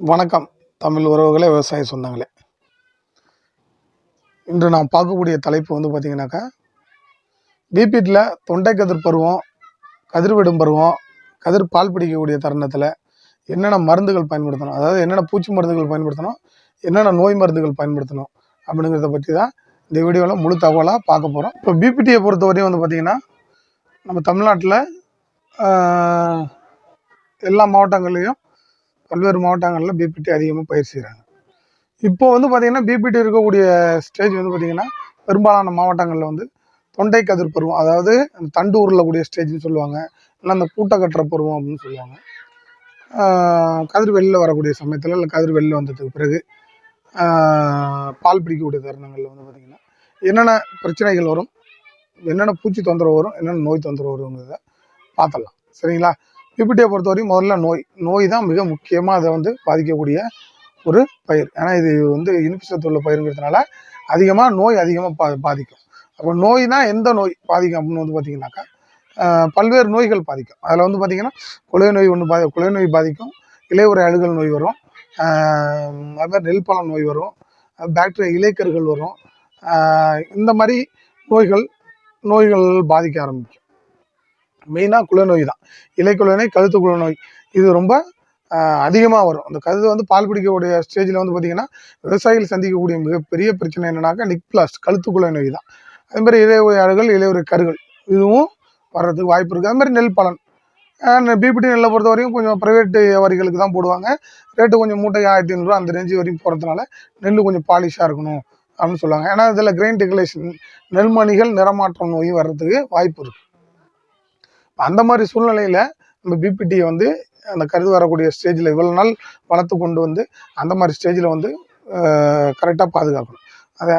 வணக்கம். தமிழ் உறவுகளே விவசாய சொந்தங்களே. இன்று நாம் பார்க்கக்கூடிய தலைப்பு வந்து பார்த்திங்கனாக்கா பிபிடியில் தொண்டை கதிர் பருவம் கதிர்விடும் பருவம் கதிர் பால் பிடிக்கக்கூடிய தருணத்தில் என்னென்ன மருந்துகள் பயன்படுத்தணும்? அதாவது என்னென்ன பூச்சி மருந்துகள் பயன்படுத்தணும்? என்னென்ன நோய் மருந்துகள் பயன்படுத்தணும்? அப்படிங்கிறத பற்றி தான் இந்த வீடியோவில் முழு தகவலாக பார்க்க போகிறோம் இப்போ பிபிடியை பொறுத்தவரையும் வந்து பார்த்திங்கன்னா நம்ம தமிழ்நாட்டில் எல்லா மாவட்டங்கள்லேயும் பல்வேறு மாவட்டங்களில் பிபிடி அதிகமாக பயிர் செய்கிறாங்க இப்போ வந்து பார்த்திங்கன்னா பிபிடி இருக்கக்கூடிய ஸ்டேஜ் வந்து பார்த்திங்கன்னா பெரும்பாலான மாவட்டங்களில் வந்து தொண்டை கதிர் பருவம் அதாவது அந்த தண்டு உருளக்கூடிய ஸ்டேஜ்னு சொல்லுவாங்க இல்லை அந்த பூட்டை கட்டுற பருவம் அப்படின்னு சொல்லுவாங்க. கதிர் வெளியில் வரக்கூடிய சமயத்தில் இல்லை கதிர் வெளியில் வந்ததுக்கு பிறகு பால் பிடிக்கக்கூடிய தருணங்களில் வந்து பார்த்திங்கன்னா என்னென்ன பிரச்சனைகள் வரும் என்னென்ன பூச்சி தொந்தரவு வரும் என்னென்ன நோய் தொந்தரவு வருங்கிறத பார்த்தலாம் சரிங்களா? பிபிடியை பொறுத்தவரையும் முதல்ல நோய் நோய் தான் மிக முக்கியமாக அதை வந்து பாதிக்கக்கூடிய ஒரு பயிர். ஏன்னா இது வந்து இனிப்பு சத்து உள்ள பயிருங்கிறதுனால அதிகமாக நோய் அதிகமாக பா பாதிக்கும். அப்போ நோய்னா எந்த நோய் பாதிக்கும் அப்படின்னு வந்து பார்த்தீங்கன்னாக்கா பல்வேறு நோய்கள் பாதிக்கும். அதில் வந்து பார்த்திங்கன்னா குலை நோய் ஒன்று பாதி குலை நோய் பாதிக்கும். இலையுறை அழுகல் நோய் வரும். அதுமாதிரி நெல் பழம் நோய் வரும். பாக்டீரியா இலைக்கர்கள் வரும். இந்த மாதிரி நோய்கள் நோய்கள் பாதிக்க ஆரம்பிக்கும். மெயினாக குலை நோய் தான். இலை நோய் கழுத்து குலை நோய் இது ரொம்ப அதிகமாக வரும். அந்த கழுத்து வந்து பால் பிடிக்கக்கூடிய ஸ்டேஜில் வந்து பார்த்திங்கன்னா விவசாயிகள் சந்திக்கக்கூடிய மிகப்பெரிய பிரச்சனை என்னன்னாக்கா நிக்லாஸ் கழுத்துக்குலை நோய் தான். அது மாதிரி இலையுறை அழுகல் இலையுறை கருகள் இதுவும் வர்றதுக்கு வாய்ப்பு இருக்குது அது மாதிரி நெல் பலன். பிபிடி நெல்லை பொறுத்த வரைக்கும் கொஞ்சம் ப்ரைவேட் வியாபாரிகளுக்கு தான் போடுவாங்க. ரேட்டு கொஞ்சம் மூட்டை ஆயிரத்தி ஐநூறுரூவா அந்த ரேஞ்சு வரையும் போகிறதுனால நெல் கொஞ்சம் பாலிஷாக இருக்கணும் அப்படின்னு சொல்லுவாங்க. ஏன்னா இதில் கிரெயின் டெகுலேஷன் நெல்மணிகள் நிறமாற்றம் நோயும் வர்றதுக்கு வாய்ப்பு இருக்குது அந்த மாதிரி சூழ்நிலையில் நம்ம பிபிடியை வந்து அந்த கருது வரக்கூடிய ஸ்டேஜில் இவ்வளோ நாள் வளர்த்து கொண்டு வந்து அந்த மாதிரி ஸ்டேஜில் வந்து கரெக்டாக பாதுகாக்கணும். அதை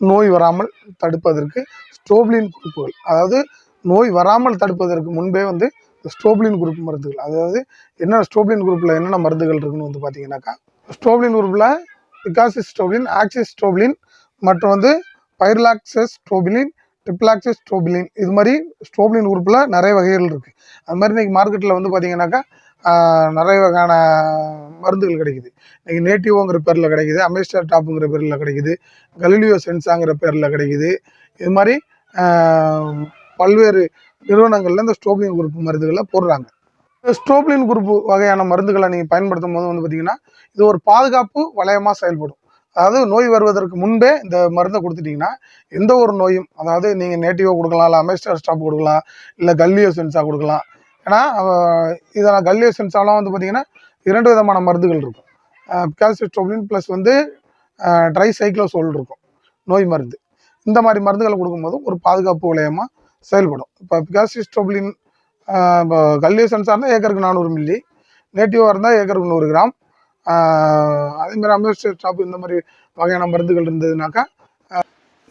நோய் வராமல் தடுப்பதற்கு ஸ்டோப்லின் குறிப்புகள் அதாவது நோய் வராமல் தடுப்பதற்கு முன்பே வந்து ஸ்டோப்லின் குரூப் மருந்துகள் அதாவது என்ன ஸ்டோப்லின் குரூப்பில் என்னென்ன மருந்துகள் இருக்குன்னு வந்து பார்த்தீங்கன்னாக்கா ஸ்டோப்லின் குரூப்பில் பிகாசிஸ் ஸ்டோப்லின் ஆக்சிஸ் ஸ்டோப்லின் மற்றும் வந்து பைர்லாக்சஸ் ஸ்டோபிலின் டிப்லாக்சிஸ் ஸ்ட்ரோபிலின் இது மாதிரி ஸ்டோப்லின் குரூப்பில் நிறைய வகைகள் இருக்குது அது மாதிரி இன்றைக்கி மார்க்கெட்டில் வந்து பார்த்தீங்கன்னாக்கா நிறைய வகையான மருந்துகள் கிடைக்குது. இன்றைக்கி நேட்டிவோங்கிற பேரில் கிடைக்குது அமேஸ்டர் டாப்புங்கிற பேரில் கிடைக்குது கலிலியோ சென்ஸாங்கிற பேரில் கிடைக்குது. இது மாதிரி பல்வேறு நிறுவனங்களில் இந்த ஸ்டோப்லின் குரூப் மருந்துகளை போடுறாங்க. இந்த ஸ்டோப்லின் குரூப் வகையான மருந்துகளை நீங்கள் பயன்படுத்தும் போது வந்து பார்த்தீங்கன்னா இது ஒரு பாதுகாப்பு வளையமாக செயல்படும். அதாவது நோய் வருவதற்கு முன்பே இந்த மருந்தை கொடுத்துட்டிங்கன்னா எந்த ஒரு நோயும் அதாவது நீங்கள் நேட்டிவாக கொடுக்கலாம் இல்லை அமெஸ்டர் ஸ்டாப் கொடுக்கலாம் இல்லை கல்லியோ சென்ஸாக கொடுக்கலாம். ஏன்னா இதில் கல்லியோ சென்ஸாலாம் வந்து பார்த்தீங்கன்னா இரண்டு விதமான மருந்துகள் இருக்கும். கால்சிஸ்டோபின் ப்ளஸ் வந்து ட்ரை சைக்ளோசோல் இருக்கும் நோய் மருந்து. இந்த மாதிரி மருந்துகளை கொடுக்கும்போது ஒரு பாதுகாப்பு வளையமாக செயல்படும். இப்போ பிகாசிஸ்டோபிளின் இப்போ கல்லியோ சென்ஸாக இருந்தால் ஏக்கருக்கு நானூறு மில்லி நேட்டிவாக இருந்தால் ஏக்கருக்கு நூறு கிராம் அதேமாதிரி அதே மாதிரி ஸ்டாப் இந்த மாதிரி வகையான மருந்துகள் இருந்ததுனாக்கா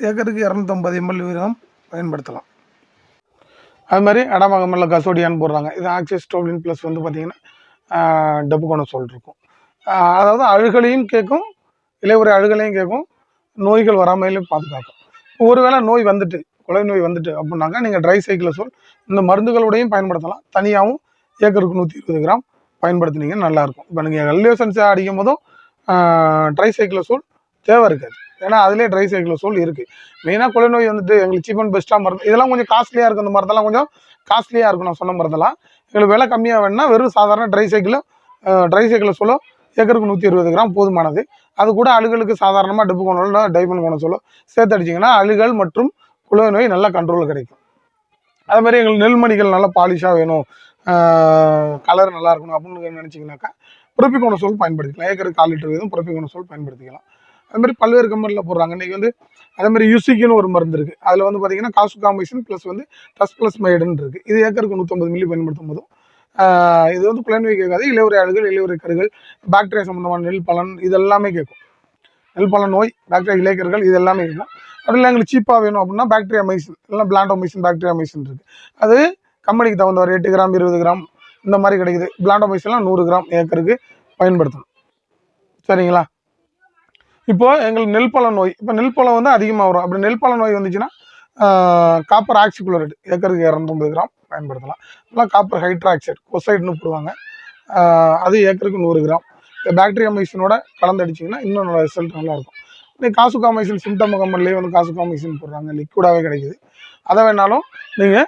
ஏக்கருக்கு இரநூத்தம்பது எம்எல் வீதம் பயன்படுத்தலாம். அது மாதிரி அடமகமல்ல கசோடியான்னு போடுறாங்க. இது ஆக்சிஸ் டோப்ளின் ப்ளஸ் வந்து பார்த்தீங்கன்னா டப்புகோன சொல் இருக்கும். அதாவது அழுகலையும் கேட்கும் இலையுறை அழுகலையும் கேட்கும் நோய்கள் வராமலையும் பாதுகாக்கும். ஒருவேளை நோய் வந்துட்டு குலை நோய் வந்துட்டு அப்படின்னாக்கா நீங்கள் ட்ரை சைக்கிளை சொல் இந்த மருந்துகளோடையும் பயன்படுத்தலாம். தனியாகவும் ஏக்கருக்கு நூற்றி இருபது கிராம் பயன்படுத்தினீங்கன்னா நல்லாயிருக்கும். இப்போ நீங்கள் எல்லியோசன்ஸை அடிக்கும் போதும் ட்ரை தேவை இருக்காது. ஏன்னா அதிலே ட்ரை இருக்குது மெயினாக கொலை நோய் வந்துட்டு எங்களுக்கு சீப் அண்ட் பெஸ்ட்டாக மருந்து இதெல்லாம் கொஞ்சம் காஸ்ட்லியாக இருக்கும் இந்த மருந்தெல்லாம் கொஞ்சம் காஸ்ட்லியாக இருக்கும். நான் சொன்ன மருந்தெல்லாம். எங்களுக்கு விலை கம்மியாக வேணும்னா வெறும் சாதாரண ட்ரை ட்ரைசைக்ளோசோலோ ட்ரை ஏக்கருக்கு நூற்றி இருபது கிராம் போதுமானது. அது கூட அழுகலுக்கு சாதாரணமாக டிப்பு கோணலோ டைமண்ட் கோணசோலோ சேர்த்து அடிச்சிங்கன்னா அழுகல் மற்றும் குலை நோய் நல்ல கண்ட்ரோல் கிடைக்கும். அதே மாதிரி எங்களுக்கு நெல்மணிகள் நல்லா பாலிஷாக வேணும். கலர் நல்லா இருக்கணும் அப்படின்னு நினச்சிங்கனாக்கா புரப்பிக்கோண சொல் பயன்படுத்திக்கலாம். ஏக்கருக்கு கால் லிட்டர் வீதம் புரப்பிக்கோண சொல் பயன்படுத்திக்கலாம். அது மாதிரி பல்வேறு கம்பெனியில் போடுறாங்க. இன்றைக்கி வந்து அதே மாதிரி யூசிக்குன்னு ஒரு மருந்து இருக்குது அதில் வந்து பார்த்திங்கன்னா காசு காசுகாமிஷன் ப்ளஸ் வந்து டஸ் ப்ளஸ் மைடுன்னு இருக்குது இது ஏக்கருக்கு நூற்றம்பது மில்லி பயன்படுத்தும் போதும். இது வந்து குழந்தை கேட்காது. இளையுறை ஆடுகள் இலையுறை கருகள் பாக்டீரியா சம்மந்தமான நெல் பலன் இது எல்லாமே கேட்கும். நெல் பலன் நோய் பாக்டீரியா இலைக்கர்கள் இது எல்லாமே இருக்கும் அப்படி இல்லை எங்களுக்கு சீப்பாக வேணும் அப்படின்னா பாக்டீரியா மைசின் இல்லைனா பிளாண்டோமைசின் பாக்டீரியா மைசின் இருக்குது அது கம்பெனிக்கு தகுந்த ஒரு எட்டு கிராம் இருபது கிராம் இந்த மாதிரி கிடைக்குது. பிளாண்டோமைசின்லாம் நூறு கிராம் ஏக்கருக்கு பயன்படுத்தணும். சரிங்களா? இப்போது எங்களுக்கு நெல்பழ நோய் இப்போ நெல் பழம் வந்து அதிகமாக வரும். அப்படி நெல்பழ நோய் வந்துச்சுன்னா காப்பர் ஆக்சிகுளோரைடு ஏக்கருக்கு இரநூத்தொம்பது கிராம் பயன்படுத்தலாம். இல்லை காப்பர் ஹைட்ராக்சைடு கொசைடுன்னு போடுவாங்க. அது ஏக்கருக்கு நூறு கிராம். இந்த பாக்டீரியா மைசினோட கலந்தடிச்சிங்கன்னா இன்னும் நல்ல ரிசல்ட் நல்லாயிருக்கும் நீங்கள் காசுகா மைசின் சிம்டம் கம்பெனிலேயே வந்து காசுகா மைசின் போடுறாங்க. லிக்விடாகவே கிடைக்குது. அதை வேணாலும் நீங்கள்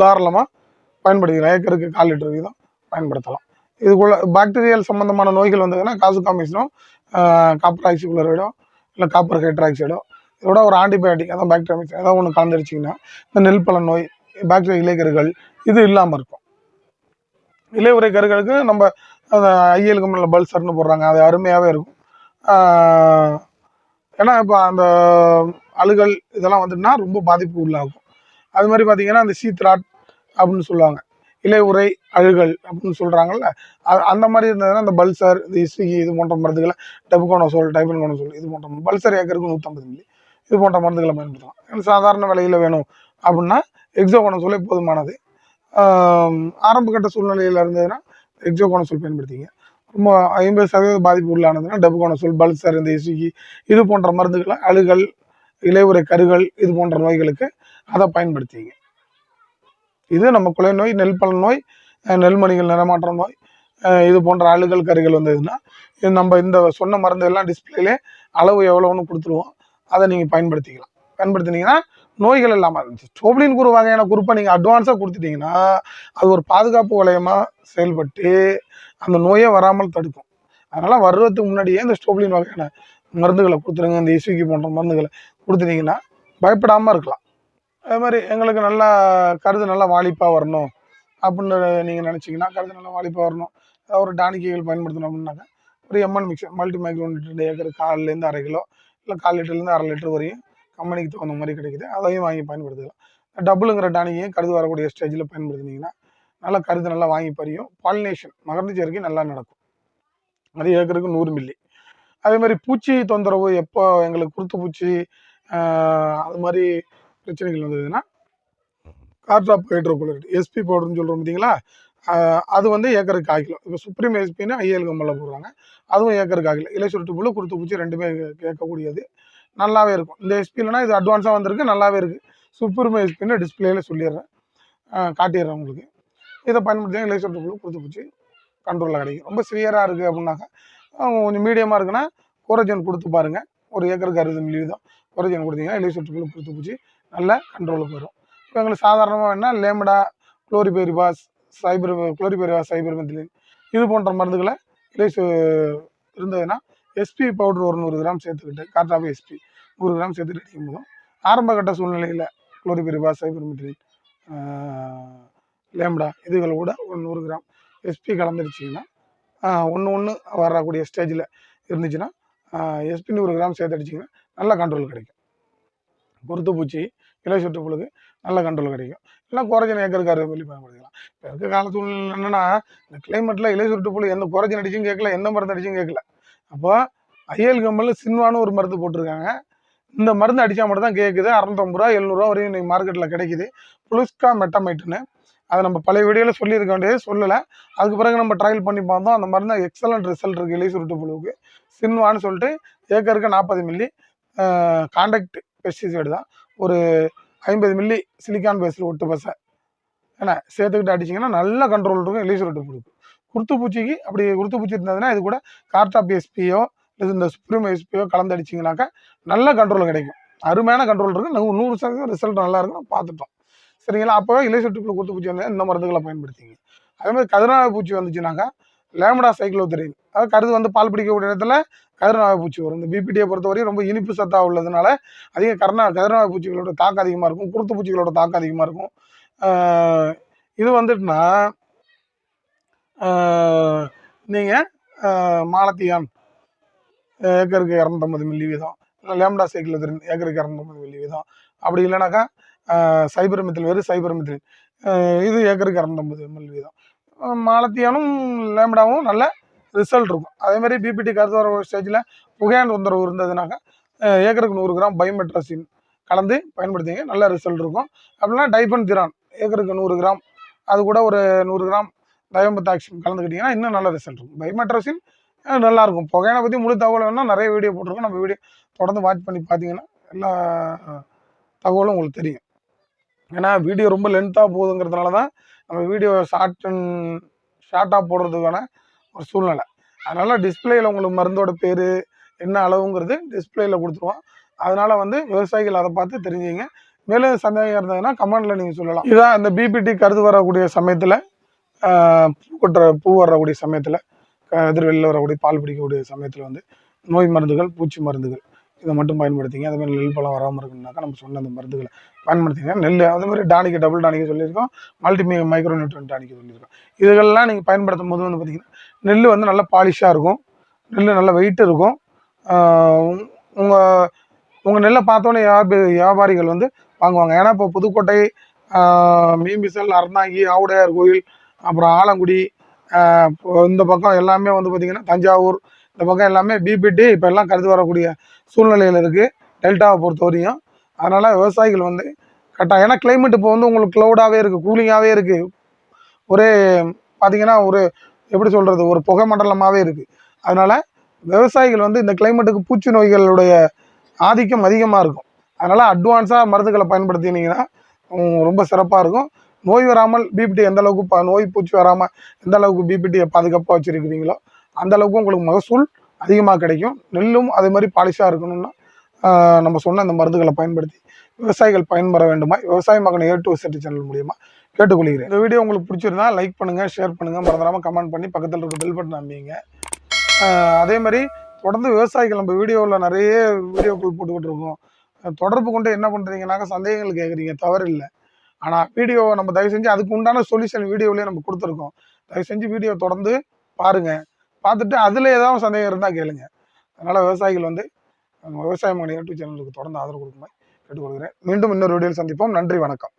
தாராளமாக பயன்படுத்திக்கலாம். ஏக்கருக்கு கால் லிட்டர் வீதம் பயன்படுத்தலாம். இதுக்குள்ள பாக்டீரியல் சம்மந்தமான நோய்கள் வந்ததுன்னா காசு மைசினும் காப்பர் ஆக்சிகுலரைடோ இல்லை காப்பர் ஹைட்ராக்சைடோ இதோட ஒரு ஆன்டிபயோட்டிக் அதான் பாக்டீரியா ஏதாவது ஒன்று கலந்துருச்சிங்கன்னா இந்த நெல் பழ நோய் பாக்டீரியா இலைக்கருகள் இது இல்லாமல் இருக்கும். இலையுறை கருகளுக்கு நம்ம அந்த ஐயலுக்கு கம்பெனியில் பல்சர்னு போடுறாங்க அது அருமையாகவே இருக்கும். ஏன்னா இப்போ அந்த அழுகல் இதெல்லாம் வந்துட்டுனா ரொம்ப பாதிப்பு உள்ளாகும். அது மாதிரி பார்த்தீங்கன்னா அந்த சீத்ராட் அப்படின்னு சொல்லுவாங்க. இலை உரை அழுகல் அப்படின்னு சொல்கிறாங்கல்ல அந்த மாதிரி இருந்ததுன்னா அந்த பல்சர் இந்த இசுகி இது போன்ற மருந்துகளை டெபுகோனோசோல் டைபன்கோனோசோல் இது போன்ற பல்சர் ஏக்கருக்கு நூற்றம்பது மில்லி இது போன்ற மருந்துகளை பயன்படுத்தலாம். சாதாரண விலையில் வேணும் அப்படின்னா எக்ஸோகோனோசோலே போதுமானது. ஆரம்பகட்ட சூழ்நிலையில் இருந்ததுன்னா எக்ஸோகோனோசோல் பயன்படுத்திங்க. ரொம்ப ஐம்பது சதவீத பாதிப்பு உள்ளானதுன்னா டெபுகோனோசோல் பல்சர் இந்த இசுகி இது போன்ற மருந்துகளை அழுகல் இலையுறை கருகள் இது போன்ற நோய்களுக்கு அதை பயன்படுத்திங்க. இது நம்ம குலை நோய் நெல் பல நோய் நெல்மணிகள் நிறமாற்ற நோய் இது போன்ற அழுகல் கருகள் வந்ததுன்னா இது நம்ம இந்த சொன்ன மருந்து எல்லாம் டிஸ்பிளேலே அளவு எவ்வளோன்னு கொடுத்துருவோம். அதை நீங்கள் பயன்படுத்திக்கலாம். பயன்படுத்தினீங்கன்னா நோய்கள் இல்லாமல் இருந்துச்சு. ஸ்டோப்ளின் குரு வகையான குறிப்பை நீங்கள் அட்வான்ஸாக கொடுத்துட்டீங்கன்னா அது ஒரு பாதுகாப்பு வளையமாக செயல்பட்டு அந்த நோயே வராமல் தடுக்கும். அதனால் வர்றதுக்கு முன்னாடியே இந்த ஸ்டோப்ளின் வகையான மருந்துகளை கொடுத்துருங்க. இந்த இசுக்கி போன்ற மருந்துகளை கொடுத்துட்டீங்கன்னா பயப்படாமல் இருக்கலாம். அதே மாதிரி எங்களுக்கு நல்லா கருது நல்லா வாலிப்பாக வரணும் அப்படின்னு நீங்கள் நினச்சிங்கன்னா கருது நல்லா வாலிப்பாக வரணும். ஏதாவது ஒரு டானிக்கைகள் பயன்படுத்தணும் அப்படின்னாக்கா ஒரு MN mixture multi micron litre acre கால்லேருந்து அரை கிலோ இல்லை கால் லிட்டர்லேருந்து அரை லிட்டர் வரையும் கம்பெனிக்கு தகுந்த மாதிரி கிடைக்குது. அதையும் வாங்கி பயன்படுத்திக்கலாம் டபுளுங்கிற டானிக்கையும் கருது வரக்கூடிய ஸ்டேஜில் பயன்படுத்தினீங்கன்னா நல்லா கருது நல்லா வாங்கி பறியும். பாலினேஷன் மகர்ந்து சேர்க்கை நல்லா நடக்கும். அது ஏக்கருக்கு நூறு மில்லி. அதே மாதிரி பூச்சி தொந்தரவு எப்போ எங்களுக்கு குருத்து பூச்சி அது மாதிரி பிரச்சனைகள் வந்ததுன்னா கார்ட்ராப் ஹைட்ரோகுளோரைட் எஸ்பி பவுடர்னு சொல்கிறோம் பார்த்தீங்களா அது வந்து ஏக்கருக்கு கால் கிலோ. இப்போ சுப்ரீம் எஸ்பின்னு ஐஏஎல் கம்பெனியில் போடுறாங்க. அதுவும் ஏக்கருக்கு கால் கிலோ. இலை சுருட்டு புழு குருத்து பூச்சி ரெண்டுமே கேட்கக்கூடியது. நல்லாவே இருக்கும். இந்த எஸ்பி இல்லைனா இது அட்வான்ஸாக வந்திருக்கு. நல்லாவே இருக்குது சுப்ரீம் எஸ்பின்னு டிஸ்பிளேல சொல்லிடுறேன். காட்டிடுறேன் உங்களுக்கு. இதை பயன்படுத்தி இலை சுருட்டு புழு குருத்து பூச்சி கண்ட்ரோலில் கிடைக்கும். ரொம்ப சிவியராக இருக்குது அப்படின்னாக்கா கொஞ்சம் மீடியமாக இருக்குன்னா கோரஜன் கொடுத்து பாருங்கள் ஒரு ஏக்கருக்கு அறுபது மில்லி தான். கோரஜன் கொடுத்தீங்கன்னா இலை சுருட்டு கொடுத்து குருத்து பூச்சி நல்ல கண்ட்ரோலுக்கு வரும். இப்போ எங்களுக்கு சாதாரணமாக வேணால் lambda chlorpyrifos cyper chlorpyrifos cyper methylene இது போன்ற மருந்துகளை இலை இருந்ததுன்னா எஸ்பி பவுடர் ஒரு நூறு கிராம் சேர்த்துக்கிட்டு கரெக்டாக எஸ்பி நூறு கிராம் சேர்த்துட்டு அடிக்கும் போதும். ஆரம்பகட்ட சூழ்நிலையில் குளோரிபெரிபாஸ் சைபர் மெத்திலின் லேம்டா இதுகளை கூட ஒரு நூறு கிராம் எஸ்பி கலந்துருச்சிங்கன்னா ஒன்று ஒன்று வரக்கூடிய ஸ்டேஜில் இருந்துச்சுன்னா எஸ்பி நூறு கிராம் சேர்த்து அடிச்சிங்கன்னா நல்ல கண்ட்ரோல் கிடைக்கும். பொருத்து பூச்சி. இலை சுட்டு புழுக்கு நல்ல கண்ட்ரோல் கிடைக்கும். இல்லை குறைஞ்சன் ஏக்கருக்கு அறுபது மில்லி பயன்படுத்திக்கலாம். இப்போ இருக்க கால சூழ்நிலை இந்த கிளைமேட்டில் இலை சுட்டு புழு எந்த குறைஞ்சி அடிச்சும் கேட்கல எந்த மருந்து அடிச்சும் கேட்கல. அப்போ ஐஎல் கம்பலில் சின்வான்னு ஒரு மருந்து போட்டிருக்காங்க. இந்த மருந்து அடித்தா மட்டும் தான் கேட்குது. அறநூத்தம்பது ரூபா எழுநூறுவா வரையும் இன்றைக்கி மார்க்கெட்டில் கிடைக்குது. புளுஸ்கா மெட்டமைட்டுன்னு. அதை நம்ம பழைய வீடியோவில் சொல்லியிருக்க வேண்டியது சொல்லலை. அதுக்கு பிறகு நம்ம ட்ரையல் பண்ணி பார்த்தோம். அந்த மருந்து எக்ஸலண்ட் ரிசல்ட் இருக்குது இலை சுருட்டு புழுவுக்கு சின்வான்னு சொல்லிட்டு ஏக்கருக்கு நாற்பது மில்லி காண்டாக்ட் பெஸ்டிசைடு தான். ஒரு ஐம்பது மில்லி சிலிக்கான் பேஸில் ஒட்டு பசை. ஏன்னா சேர்த்துக்கிட்டு அடிச்சிங்கன்னா நல்ல கண்ட்ரோல் இருக்கும் எலிசர் ஒட்டு கொடுக்கும் குருத்து பூச்சிக்கு அப்படி குருத்து பூச்சி இருந்ததுன்னா இது கூட கார்டாப் எஸ்பியோ இல்லை இந்த சுப்ரீம் எஸ்பியோ கலந்து அடிச்சிங்கனாக்கா நல்ல கண்ட்ரோல் கிடைக்கும். அருமையான கண்ட்ரோல் இருக்கும். நாங்கள் நூறு சதவீதம் ரிசல்ட் நல்லா இருக்கும் பார்த்துட்டோம். சரிங்களா? அப்போ இலை சுட்டுக்குள்ள குருத்து பூச்சி வந்து இந்த மருந்துகளை பயன்படுத்திங்க. அதே மாதிரி கதிரான பூச்சி வந்துச்சுனாக்கா லேமடா சைக்ளோதெரின். அதாவது கருது வந்து பால் பிடிக்கக்கூடிய இடத்துல கதிர்நாக பூச்சி வரும். இந்த பிபிடியை பொறுத்தவரையும் ரொம்ப இனிப்பு சத்தாக உள்ளதுனால அதிக கர்ணா கதிர்நாக பூச்சிகளோட தாக்கம் அதிகமாக இருக்கும். குருத்து பூச்சிகளோட தாக்கம் அதிகமாக இருக்கும். இது வந்துட்டுனா நீங்கள் மாலத்தியான் ஏக்கருக்கு இரநூத்தம்பது மில்லி வீதம். இல்லை லேம்டா சைக்கிள் ஏக்கருக்கு இரநூத்தம்பது மில்லி வீதம். அப்படி இல்லைனாக்கா சைபர் மித்தில் வெறும் சைபர் மித்தில். இது ஏக்கருக்கு இரநூத்தம்பது மில்லி வீதம். மாலத்தியானும் லேம்டாவும் நல்ல ரிசல்ட் இருக்கும். அதேமாதிரி பிபிடி கருத்து வர ஸ்டேஜில் புகையான் தொந்தரவு இருந்ததுனாக்கா ஏக்கருக்கு நூறு கிராம் பயோமெட்ரஸின் கலந்து பயன்படுத்திங்க நல்ல ரிசல்ட் இருக்கும். அப்படின்னா டைபன் திரான் ஏக்கருக்கு நூறு கிராம் அது கூட ஒரு நூறு கிராம் டயோமெத்தாக்சின் கலந்துக்கிட்டிங்கன்னா இன்னும் நல்ல ரிசல்ட் இருக்கும். பயோமெட்ரஸின் நல்லா இருக்கும் புகையினை பற்றி முழு தகவல் வேணால் நிறைய வீடியோ போட்டிருக்கோம். நம்ம வீடியோ தொடர்ந்து வாட்ச் பண்ணி பார்த்தீங்கன்னா எல்லா தகவலும் உங்களுக்கு தெரியும். ஏன்னா வீடியோ ரொம்ப லென்த்தாக போகுதுங்கிறதுனால தான் நம்ம வீடியோ ஷார்ட் அண்ட் ஷார்ட்டாக போடுறதுக்கான ஒரு சூழ்நிலை. அதனால் டிஸ்பிளேயில் உங்களுக்கு மருந்தோட பேர் என்ன அளவுங்கிறது டிஸ்பிளேயில் கொடுத்துருவோம். அதனால் வந்து விவசாயிகள் அதை பார்த்து தெரிஞ்சுங்க. மேலும் சந்தேகம் இருந்ததுன்னா கமெண்டில் நீங்கள் சொல்லலாம். இதான் இந்த பிபிடி கருது வரக்கூடிய சமயத்தில் பூ கொட்டுற பூ வரக்கூடிய சமயத்தில் எதிர் வெளியில் வரக்கூடிய பால் பிடிக்கக்கூடிய சமயத்தில் வந்து நோய் மருந்துகள் பூச்சி மருந்துகள். இதை மட்டும் பயன்படுத்திங்க. அதே மாதிரி நெல் பழம் வராமல் இருக்குனாக்கா நம்ம சொன்ன அந்த மருந்துகளை பயன்படுத்திங்க நெல் அதே மாதிரி டானிக்கு டபுள் டானிக்கு சொல்லியிருக்கோம். மல்டி மைக்ரோ நியூட்ரன் டானிக்கு சொல்லியிருக்கோம். இதுகள்லாம் நீங்கள் பயன்படுத்தும் போது வந்து பார்த்திங்கன்னா நெல் வந்து நல்லா பாலிஷாக இருக்கும். நெல் நல்லா வெயிட் இருக்கும். உங்கள் உங்கள் நெல்லை பார்த்தோன்னே வியாபாரிகள் வந்து வாங்குவாங்க. ஏன்னா இப்போ புதுக்கோட்டை மீம்பிசல் மீன்பிசல் அறந்தாங்கி ஆவுடையார் கோயில் அப்புறம் ஆலங்குடி இந்த பக்கம் எல்லாமே வந்து பார்த்திங்கன்னா தஞ்சாவூர் இந்த பக்கம் எல்லாமே பிபிடி இப்போ எல்லாம் கருத்து வரக்கூடிய சூழ்நிலையில் இருக்குது டெல்டாவை பொறுத்த வரையும். அதனால் விவசாயிகள் வந்து கரெக்டாக ஏன்னா கிளைமேட் இப்போ வந்து உங்களுக்கு க்ளவுடாகவே இருக்குது கூலிங்காகவே இருக்குது ஒரே பார்த்தீங்கன்னா ஒரு எப்படி சொல்கிறது ஒரு புகை மண்டலமாகவே இருக்குது அதனால் விவசாயிகள் வந்து இந்த கிளைமேட்டுக்கு பூச்சி நோய்களுடைய ஆதிக்கம் அதிகமாக இருக்கும். அதனால் அட்வான்ஸாக மருந்துகளை பயன்படுத்தினீங்கன்னா ரொம்ப சிறப்பாக இருக்கும். நோய் வராமல் பிபிடி எந்த அளவுக்கு நோய் பூச்சி வராமல் எந்த அளவுக்கு பிபிடியை பாதுகாப்பாக வச்சுருக்கிறீங்களோ அந்த அளவுக்கு உங்களுக்கு மகசூல் அதிகமாக கிடைக்கும். நெல்லும் அதே மாதிரி பாலிஷாக இருக்கணும்னா நம்ம சொன்ன அந்த மருந்துகளை பயன்படுத்தி விவசாயிகள் பயன்பெற வேண்டுமா விவசாய மகன் ஏ டு செட்டு சேனல் மூலியமாக கேட்டுக்கொள்கிறேன். இந்த வீடியோ உங்களுக்கு பிடிச்சிருந்தா லைக் பண்ணுங்கள் ஷேர் பண்ணுங்கள் மறந்துடாமல் கமெண்ட் பண்ணி பக்கத்தில் இருக்க பெல் பட்டன் அமைங்க அதே மாதிரி தொடர்ந்து விவசாயிகள் நம்ம வீடியோவில் நிறைய வீடியோக்கள் போட்டுக்கிட்டு இருக்கோம். தொடர்பு கொண்டு என்ன பண்ணுறீங்கனாக்கா சந்தேகங்கள் கேட்குறீங்க தவறு இல்லை. ஆனால் வீடியோவை நம்ம தயவு செஞ்சு அதுக்கு உண்டான சொல்யூஷன் வீடியோவிலே நம்ம கொடுத்துருக்கோம். தயவு செஞ்சு வீடியோ தொடர்ந்து பாருங்கள் பார்த்துட்டு அதில் ஏதாவது சந்தேகம் இருந்தால் கேளுங்க. அதனால் விவசாயிகள் வந்து விவசாயம் விவசாய மகன் யூடியூப் சேனலுக்கு தொடர்ந்து ஆதரவு கொடுக்குமாய் கேட்டுக்கொள்கிறேன். மீண்டும் இன்னொரு வீடியோவில் சந்திப்போம். நன்றி வணக்கம்.